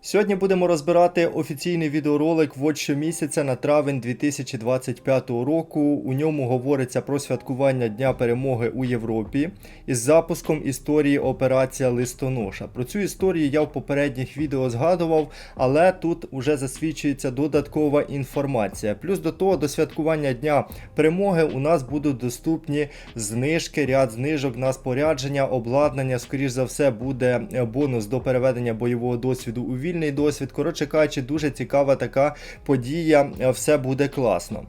Сьогодні будемо розбирати офіційний відеоролик «Вот щомісяця на травень 2025 року. У ньому говориться про святкування Дня перемоги у Європі із запуском історії Операція Листоноша. Про цю історію я в попередніх відео згадував, але тут уже засвідчується додаткова інформація. Плюс до того, до святкування Дня перемоги у нас будуть доступні знижки, ряд знижок на спорядження, обладнання. Скоріш за все, буде е, бонус до переведення бойового досвіду у вільний досвід. Коротше кажучи, дуже цікава така подія. е, Все буде класно.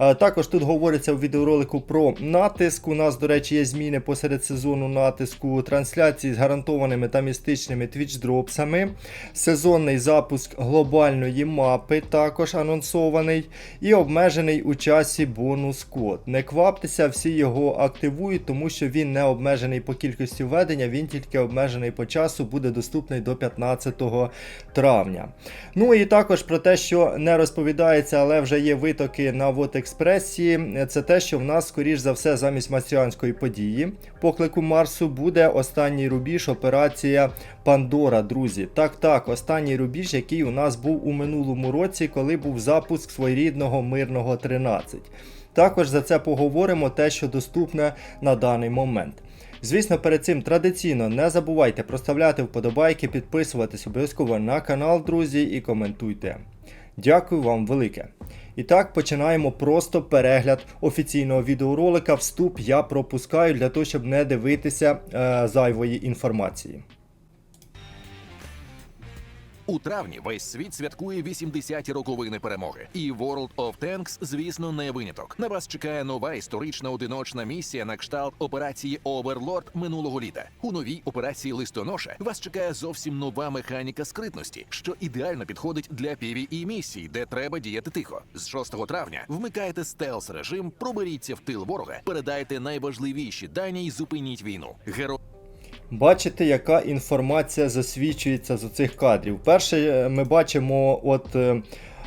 Е, Також тут говориться у відеоролику про натиск. У нас, до речі, є зміни посеред сезону натиску, трансляції з гарантованими та містичними твіч-дропсами, сезонний запуск глобальної мапи, також анонсований, і обмежений у часі бонус-код. Не кваптеся, всі його активують, тому що він не обмежений по кількості введення, він тільки обмежений по часу, буде доступний до 15 травня. Ну і також про те, що не розповідається, але вже є витоки на Вотекспресі. Це те, що в нас, скоріш за все, замість марсіанської події поклику Марсу буде останній рубіж операція Пандора, друзі. Так, так, останній рубіж, який у нас був у минулому році, коли був запуск своєрідного мирного 13. Також за це поговоримо те, що доступне на даний момент. Звісно, перед цим традиційно не забувайте проставляти вподобайки, підписуватись обов'язково на канал, друзі, і коментуйте. Дякую вам велике. І так, починаємо просто перегляд офіційного відеоролика. Вступ я пропускаю для того, щоб не дивитися е, зайвої інформації. У травні весь світ святкує 80-ті роковини перемоги. І World of Tanks, звісно, не виняток. На вас чекає нова історична одиночна місія на кшталт операції Overlord минулого літа. У новій операції Листоноша вас чекає зовсім нова механіка скритності, що ідеально підходить для PvE місій, де треба діяти тихо. З 6 травня вмикайте стелс режим, проберіться в тил ворога, передайте найважливіші дані й зупиніть війну. Герой Бачите, яка інформація засвічується з оцих кадрів. Перше, е, ми бачимо, от.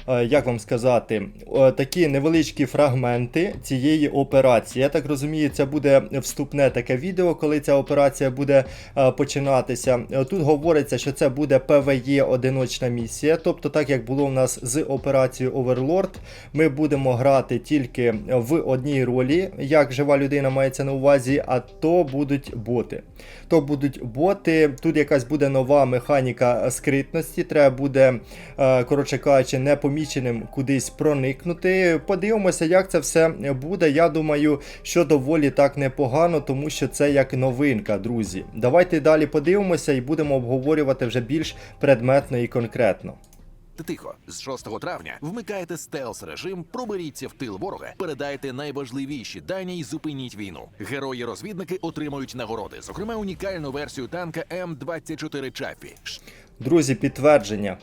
Е, Як вам сказати, е, такі невеличкі фрагменти цієї операції. Я так розумію, це буде вступне таке відео, коли ця операція буде е, починатися. Тут говориться, що це буде ПВЄ одиночна місія. Тобто, так як було в нас з операцією Overlord, ми будемо грати тільки в одній ролі, як жива людина мається на увазі, а то будуть боти. То будуть боти. Тут якась буде нова механіка скритності. Треба буде, коротше кажучи, непоміченим кудись проникнути. Подивимося, як це все буде. Я думаю, що доволі так непогано, тому що це як новинка, друзі. Давайте далі подивимося і будемо обговорювати вже більш предметно і конкретно. Тихо, з 6 травня вмикайте стелс режим, проберіться в тил ворога, передайте найважливіші дані й зупиніть війну. Герої-розвідники отримають нагороди, зокрема унікальну версію танка М24 Чафі. Друзі, підтвердження.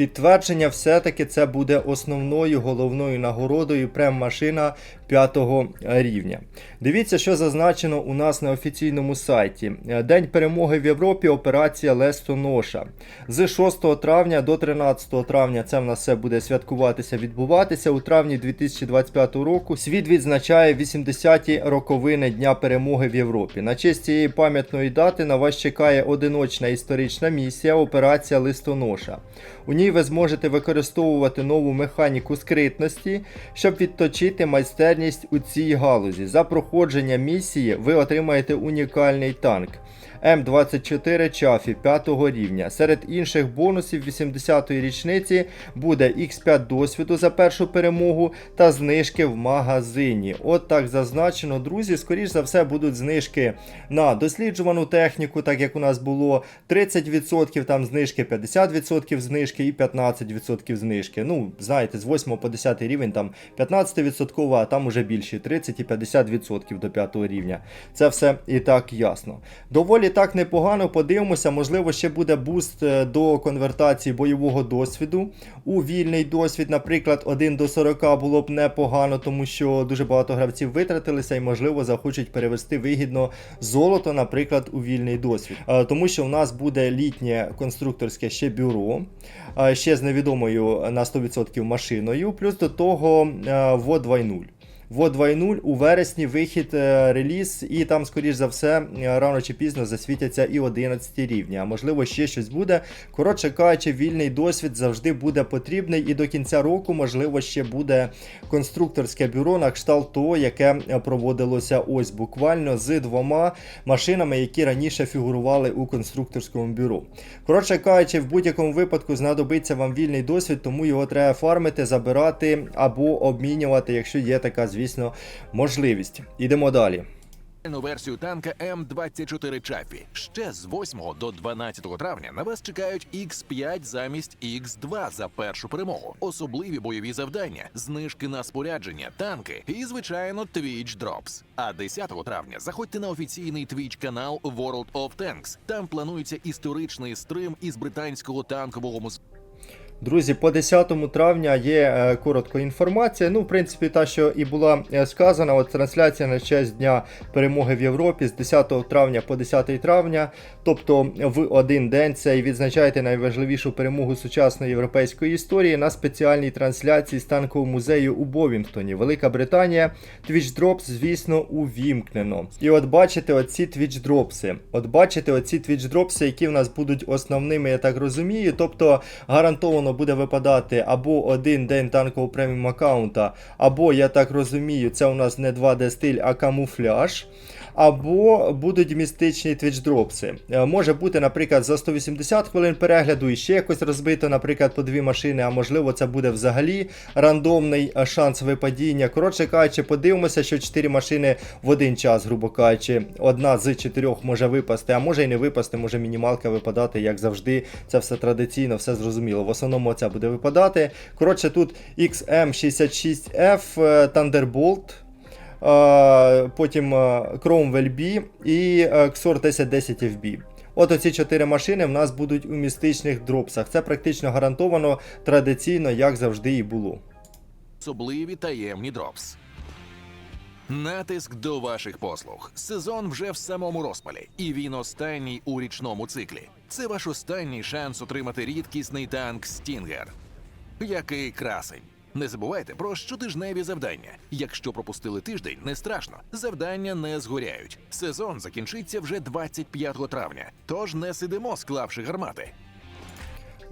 Підтвердження все-таки це буде основною головною нагородою. Прем-машина 5 рівня. Дивіться, що зазначено у нас на офіційному сайті. День перемоги в Європі, операція Лестоноша. З 6 травня до 13 травня це в нас все буде святкуватися, відбуватися. У травні 2025 року світ відзначає 80-ті роковини Дня перемоги в Європі. На честь цієї пам'ятної дати на вас чекає одиночна історична місія Операція Листоноша. У ній ви зможете використовувати нову механіку скритності, щоб відточити майстерність у цій галузі. За проходження місії ви отримаєте унікальний танк. М24 Чафі 5 рівня. Серед інших бонусів 80-ї річниці буде X5 досвіду за першу перемогу та знижки в магазині. От так зазначено, друзі. Скоріш за все будуть знижки на досліджувану техніку, так як у нас було 30% там знижки, 50% знижки і 15% знижки. Ну, знаєте, з 8 по 10 рівень там 15%, а там уже більше 30 і 50% до 5 рівня. Це все і так ясно. Доволі так непогано подивимося, можливо, ще буде буст е, до конвертації бойового досвіду у вільний досвід. Наприклад, 1 до 40 було б непогано, тому що дуже багато гравців витратилися і, можливо, захочуть перевести вигідно золото, наприклад, у вільний досвід. Е, Тому що в нас буде літнє конструкторське ще бюро, е, ще з невідомою на 100% машиною, плюс до того ВО 2.0. в 2.0 у вересні вихід е, реліз, і там, скоріш за все, е, рано чи пізно засвітяться і 11 рівні, а можливо ще щось буде. Коротше кажучи, вільний досвід завжди буде потрібний, і до кінця року, можливо, ще буде конструкторське бюро на кшталт того, яке е, проводилося ось буквально з двома машинами, які раніше фігурували у конструкторському бюро. Коротше кажучи, в будь-якому випадку знадобиться вам вільний досвід, тому його треба фармити, забирати або обмінювати, якщо є така, звісно, можливість. Ідемо далі. версію танка М24 Чафі. Ще з 8 до 12 травня на вас чекають X5 замість X2 за першу перемогу, особливі бойові завдання, знижки на спорядження, танки і, звичайно, Twitch Drops. А 10 травня заходьте на офіційний Twitch канал World of Tanks. Там планується історичний стрим із британського танкового музею. Друзі, по 10 травня є е, коротко інформація. Ну, в принципі, та, що і була е, сказана, от трансляція на честь Дня перемоги в Європі з 10 травня по 10 травня. Тобто в один день це і відзначаєте найважливішу перемогу сучасної європейської історії на спеціальній трансляції з танкового музею у Бовінгтоні. Велика Британія. Twitch Drops, звісно, увімкнено. І от бачите оці Twitch Dropси. От бачите оці Twitch Dropси, які в нас будуть основними, я так розумію. Тобто гарантовано буде випадати або один день танкового преміум аккаунта, або, я так розумію, це у нас не 2D стиль, а камуфляж. Або будуть містичні твічдропси. Е, Може бути, наприклад, за 180 хвилин перегляду і ще якось розбито, наприклад, по дві машини, а можливо, це буде взагалі рандомний е, шанс випадіння. Коротше кажучи, подивимося, що 4 машини в один час, грубо кажучи, одна з чотирьох може випасти, а може і не випасти, може мінімалка випадати, як завжди. Це все традиційно, все зрозуміло. В основному це буде випадати. Коротше, тут XM66F е, Thunderbolt. Е, Потім е, B і е, Xor 1010 FB. От оці чотири машини в нас будуть у містичних дропсах. Це практично гарантовано традиційно, як завжди і було. особливі таємні дропс. Натиск до ваших послуг. Сезон вже в самому розпалі, і він останній у річному циклі. Це ваш останній шанс отримати рідкісний танк Стінгер. Який красень! Не забувайте про щотижневі завдання. Якщо пропустили тиждень, не страшно. Завдання не згоряють. Сезон закінчиться вже 25 травня. Тож не сидимо, склавши гармати.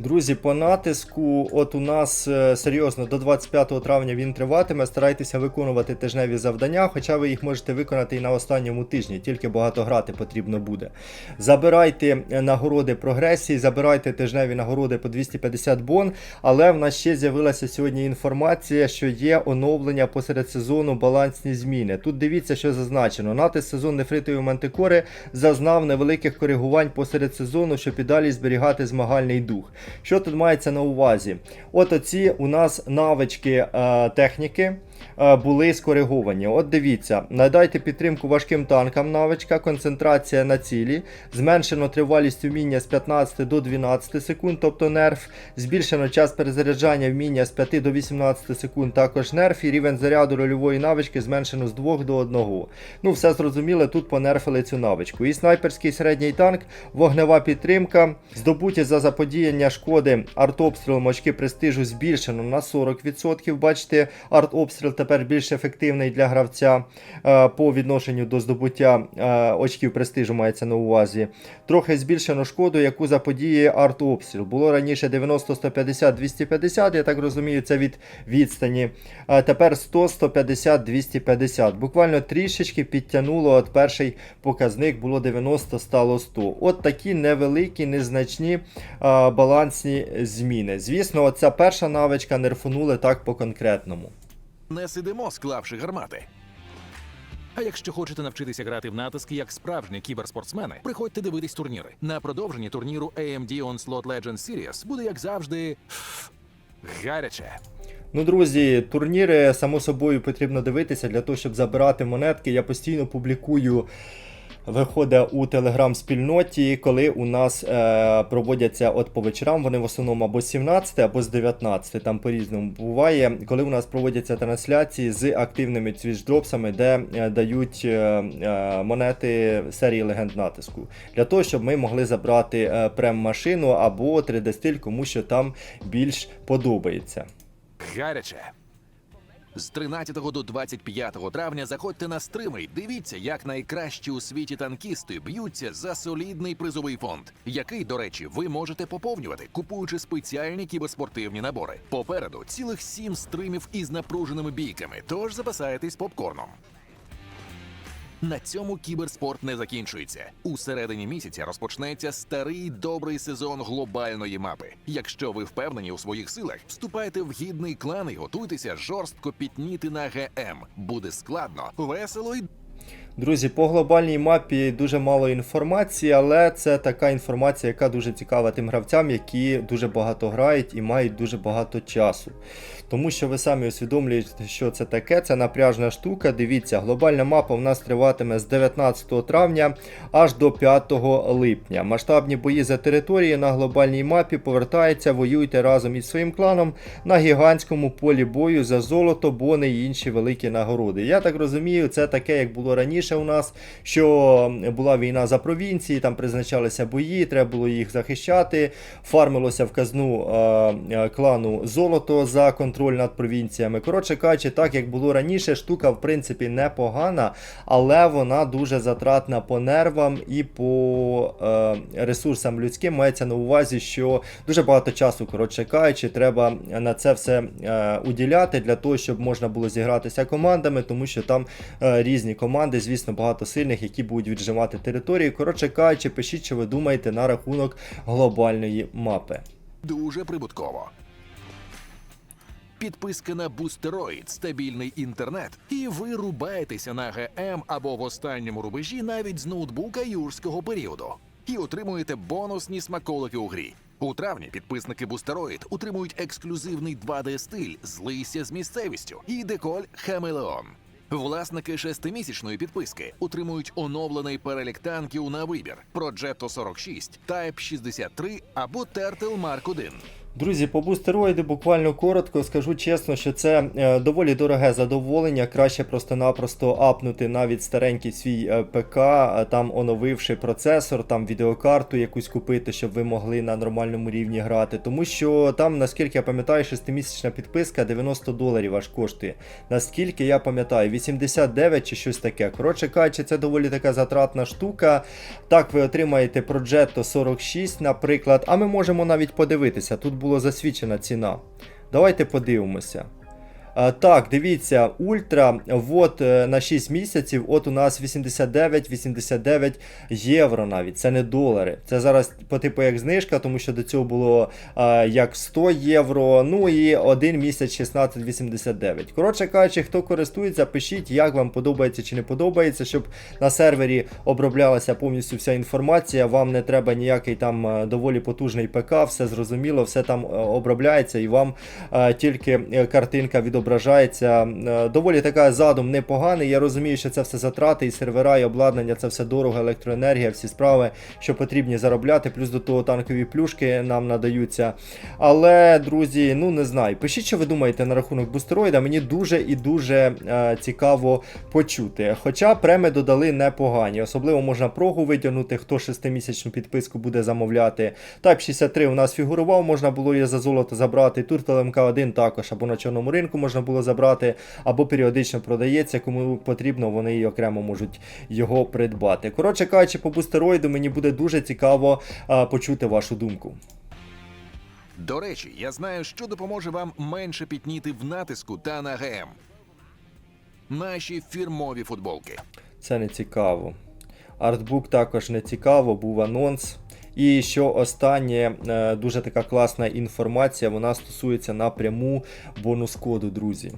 Друзі, по натиску, от у нас е, серйозно до 25 травня він триватиме. Старайтеся виконувати тижневі завдання, хоча ви їх можете виконати і на останньому тижні, тільки багато грати потрібно буде. Забирайте е, нагороди прогресії, забирайте тижневі нагороди по 250 бон. Але в нас ще з'явилася сьогодні інформація, що є оновлення посеред сезону балансні зміни. Тут дивіться, що зазначено. Натиск сезон нефритової мантикори зазнав невеликих коригувань посеред сезону, щоб і далі зберігати змагальний дух. Що тут мається на увазі? От оці у нас навички е, техніки. Е, Були скориговані. От дивіться, надайте підтримку важким танкам навичка, концентрація на цілі, зменшено тривалість вміння з 15 до 12 секунд, тобто нерф, збільшено час перезаряджання вміння з 5 до 18 секунд, також нерф, і рівень заряду рольової навички зменшено з 2 до 1. Ну, все зрозуміло, тут понерфили цю навичку. І снайперський середній танк, вогнева підтримка, здобуті за заподіяння шкоди артобстрілом очки престижу збільшено на 40%. Бачите, артобстріл тепер більш ефективний для гравця е, по відношенню до здобуття е, очків престижу мається на увазі. Трохи збільшено шкоду, яку заподіє артобстріл. Було раніше 90, 150, 250, я так розумію, це від відстані. А тепер 100, 150, 250. Буквально трішечки підтягнуло. От перший показник було 90, стало 100. От такі невеликі, незначні балансні зміни. Звісно, оця перша навичка нерфанули так по конкретному. Не сидимо, склавши гармати. А якщо хочете навчитися грати в натиски як справжні кіберспортсмени, приходьте дивитись турніри. На продовженні турніру AMD Onslaught Legends Series буде, як завжди, гаряче. Ну, друзі, турніри, само собою, потрібно дивитися для того, щоб забирати монетки. Я постійно публікую. Виходить у телеграм-спільноті, коли у нас е, проводяться от по вечорам, вони в основному або з 17, або з 19, там по-різному буває, коли у нас проводяться трансляції з активними твіч-дропсами, де е, дають е, е, монети серії легенд натиску. Для того, щоб ми могли забрати е, прем-машину або 3D-стиль, кому що там більш подобається. Гаряче. З 13 до 25 травня заходьте на стрими й дивіться, як найкращі у світі танкісти б'ються за солідний призовий фонд, який, до речі, ви можете поповнювати, купуючи спеціальні кіберспортивні набори. Попереду цілих сім стримів із напруженими бійками, тож запасайтесь попкорном. На цьому кіберспорт не закінчується. У середині місяця розпочнеться старий добрий сезон глобальної мапи. Якщо ви впевнені у своїх силах, вступайте в гідний клан і готуйтеся жорстко пітніти на ГМ. Буде складно, весело і Друзі, по глобальній мапі дуже мало інформації, але це така інформація, яка дуже цікава тим гравцям, які дуже багато грають і мають дуже багато часу. Тому що ви самі усвідомлюєте, що це таке, це напряжна штука. Дивіться, глобальна мапа в нас триватиме з 19 травня аж до 5 липня. Масштабні бої за території на глобальній мапі повертаються, воюйте разом із своїм кланом на гігантському полі бою за золото, бони і інші великі нагороди. Я так розумію, це таке, як було раніше у нас, що була війна за провінції, там призначалися бої, треба було їх захищати. Фармилося в казну е, клану золото за контроль над провінціями. Коротше кажучи, так як було раніше, штука в принципі непогана, але вона дуже затратна по нервам і по е, ресурсам людським. Мається на увазі, що дуже багато часу, коротше кажучи, треба на це все е, уділяти для того, щоб можна було зігратися командами, тому що там е, різні команди, звісно, багато сильних, які будуть віджимати території. Коротше кажучи, пишіть, що ви думаєте на рахунок глобальної мапи. дуже прибутково. Підписка на Бустероїд, стабільний інтернет, і ви рубаєтеся на ГМ або в останньому рубежі навіть з ноутбука юрського періоду. І отримуєте бонусні смаколики у грі. У травні підписники Бустероїд отримують ексклюзивний 2D-стиль злися з місцевістю і деколь Хамелеон. Власники шестимісячної підписки отримують оновлений перелік танків на вибір: Progetto 46, Type 63 або Turtle Mark 1. Друзі, по бустероїду буквально коротко скажу чесно, що це е, доволі дороге задоволення. Краще просто-напросто апнути навіть старенький свій е, ПК, е, там оновивши процесор, там відеокарту якусь купити, щоб ви могли на нормальному рівні грати. Тому що там, наскільки я пам'ятаю, 6-місячна підписка 90 доларів аж коштує. Наскільки я пам'ятаю, 89 чи щось таке. Коротше кажучи, це доволі така затратна штука. Так, ви отримаєте Progetto 46, наприклад, а ми можемо навіть подивитися. Тут була засвідчена ціна. Давайте подивимося. Так, дивіться, ультра от е, на 6 місяців, от у нас 89-89 євро навіть. Це не долари. Це зараз по типу як знижка, тому що до цього було як 100 євро. Ну і один місяць 16,89. Коротше кажучи, хто користується, пишіть, як вам подобається чи не подобається, щоб на сервері оброблялася повністю вся інформація. Вам не треба ніякий там е, доволі потужний ПК, все зрозуміло, все там е, обробляється, і вам тільки картинка відображається. Е, Доволі така задум непоганий. Я розумію, що це все затрати, і сервера, і обладнання, це все дорого, електроенергія, всі справи, що потрібні заробляти. Плюс до того танкові плюшки нам надаються. Але, друзі, ну не знаю. Пишіть, що ви думаєте на рахунок бустероїда. Мені дуже і дуже е, цікаво почути. Хоча преми додали непогані. Особливо можна прогу витягнути, хто 6-місячну підписку буде замовляти. Type 63 у нас фігурував, можна було її за золото забрати. Turtle MK1 також або на чорному ринку можна було забрати, або періодично продається. Кому потрібно, вони і окремо можуть його придбати. Коротше кажучи, по бустероїду мені буде дуже цікаво е, почути вашу думку. До речі, я знаю, що допоможе вам менше пітніти в натиску та на ГМ. Наші фірмові футболки. Це не цікаво. Артбук також не цікаво, був анонс. І що останнє, е, дуже така класна інформація, вона стосується напряму бонус-коду, друзі.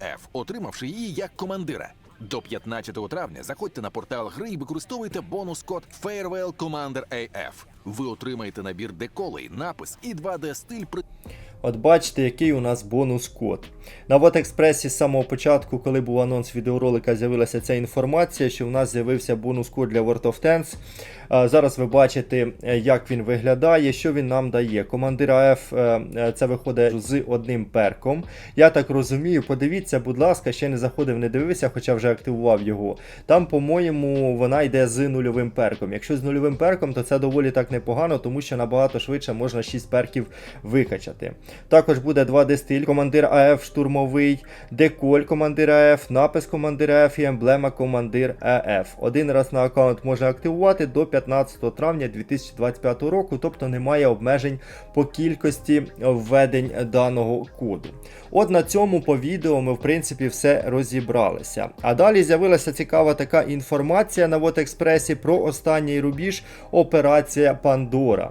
F, отримавши її як командира. До 15 травня заходьте на портал гри і використовуйте бонус-код Farewell Commander AF. Ви отримаєте набір деколей, напис і 2D-стиль при От бачите, який у нас бонус-код. На WhatExpress з самого початку, коли був анонс відеоролика, з'явилася ця інформація, що у нас з'явився бонус-код для World of Tanks. Е, Зараз ви бачите, е, як він виглядає, що він нам дає. Командир АФ е, це виходить з одним перком. Я так розумію, подивіться, будь ласка, ще не заходив, не дивився, хоча вже активував його. Там, по-моєму, вона йде з нульовим перком. Якщо з нульовим перком, то це доволі так непогано, тому що набагато швидше можна 6 перків викачати. Також буде 2D стиль, командир АФ штурмовий, деколь командир АФ, напис командир АФ і емблема командир АФ. Один раз на аккаунт можна активувати до 15 травня 2025 року, тобто немає обмежень по кількості введень даного коду. От на цьому по відео ми в принципі все розібралися. А далі з'явилася цікава така інформація на WotExpress про останній рубіж Операція Пандора.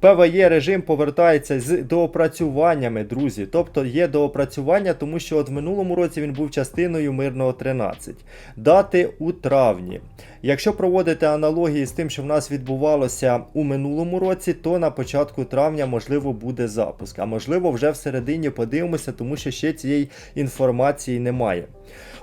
ПВЄ режим повертається з доопрацюваннями, друзі. Тобто є доопрацювання, тому що от в минулому році він був частиною мирного 13. Дати у травні. Якщо проводити аналогії з тим, що в нас відбувалося у минулому році, то на початку травня можливо буде запуск. А можливо, вже всередині подивимося, тому що ще цієї інформації немає.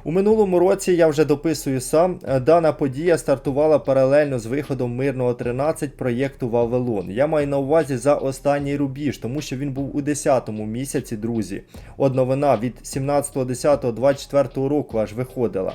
У минулому році я вже дописую сам. е, Дана подія стартувала паралельно з виходом мирного 13 проєкту Вавилон. Я маю на увазі за останній рубіж, тому що він був у 10-му місяці, друзі. От новина від 17.10.24 року аж виходила.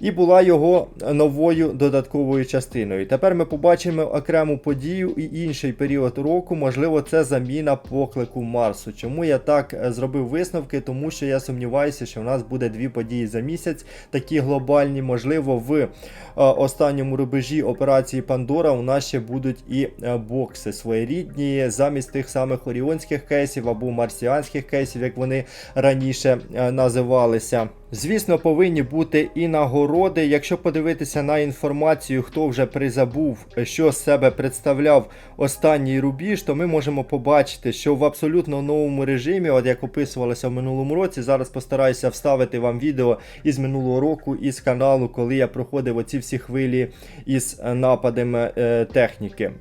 І була його новою додатковою частиною. Тепер ми побачимо окрему подію і інший період року. Можливо, це заміна поклику Марсу. Чому я так е, зробив висновки? Тому що я сумніваюся, що в нас буде дві події за місяць, такі глобальні. Можливо, в е, останньому рубежі операції Пандора у нас ще будуть і е, бокси своєрідні, замість тих самих оріонських кейсів або марсіанських кейсів, як вони раніше називалися. Звісно, повинні бути і нагороди. Якщо подивитися на інформацію, хто вже призабув, що з себе представляв останній рубіж, то ми можемо побачити, що в абсолютно новому режимі, от як описувалося в минулому році, зараз постараюся вставити вам відео із минулого року із каналу, коли я проходив оці всі хвилі із нападами е, техніки.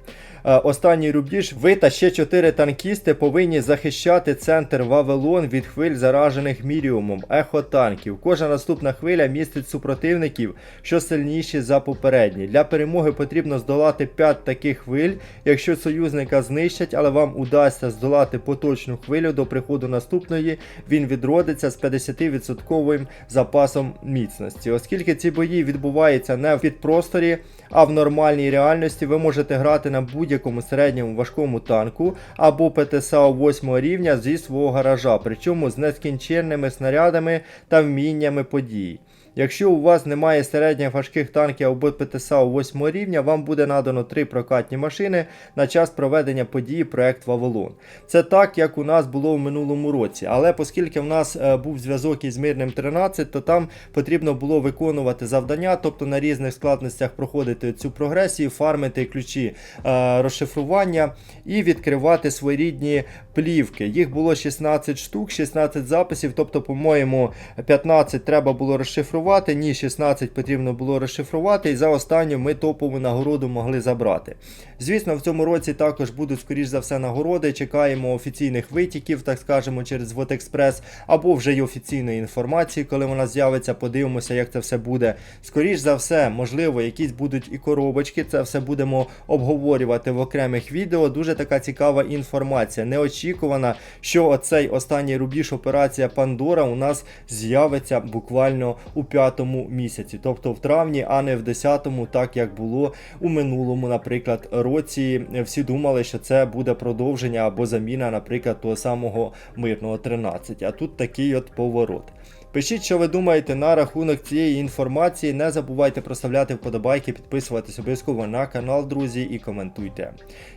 Е, Останній рубіж. Ви та ще чотири танкісти повинні захищати центр Вавилон від хвиль, заражених міріумом, ехотанків. Кожна наступна хвиля містить супротивників, що сильніші за попередні. Для перемоги потрібно здолати 5 таких хвиль. Якщо союзника знищать, але вам удасться здолати поточну хвилю до приходу наступної, він відродиться з 50% запасом міцності. Оскільки ці бої відбуваються не в підпросторі, а в нормальній реальності, ви можете грати на будь-якому середньому важкому танку або ПТСА 8 рівня зі свого гаража, причому з нескінченними снарядами та вміннями подій. Якщо у вас немає середніх важких танків або ПТСА 8 рівня, вам буде надано 3 прокатні машини на час проведення події проект Вавилон. Це так, як у нас було в минулому році. Але оскільки в нас е, був зв'язок із мирним 13, то там потрібно було виконувати завдання, тобто на різних складностях проходити цю прогресію, фармити ключі е, розшифрування і відкривати своєрідні плівки. Їх було 16 штук, 16 записів, тобто, по-моєму, 15 треба було розшифрувати, ні, 16 потрібно було розшифрувати, і за останню ми топову нагороду могли забрати. Звісно, в цьому році також будуть, скоріш за все, нагороди. Чекаємо офіційних витіків, так скажемо, через WotExpress, або вже й офіційної інформації, коли вона з'явиться, подивимося, як це все буде. Скоріш за все, можливо, якісь будуть і коробочки. Це все будемо обговорювати в окремих відео. Дуже така цікава інформація. Неочікувана, що оцей останній рубіж операція Пандора у нас з'явиться буквально у п'ятому місяці, тобто в травні, а не в десятому, так як було у минулому, наприклад, році. Всі думали, що це буде продовження або заміна, наприклад, того самого мирного 13. А тут такий от поворот. Пишіть, що ви думаєте на рахунок цієї інформації. Не забувайте проставляти вподобайки, підписуватись обов'язково на канал, друзі, і коментуйте.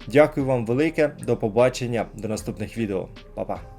Дякую вам велике, до побачення, до наступних відео. Па-па.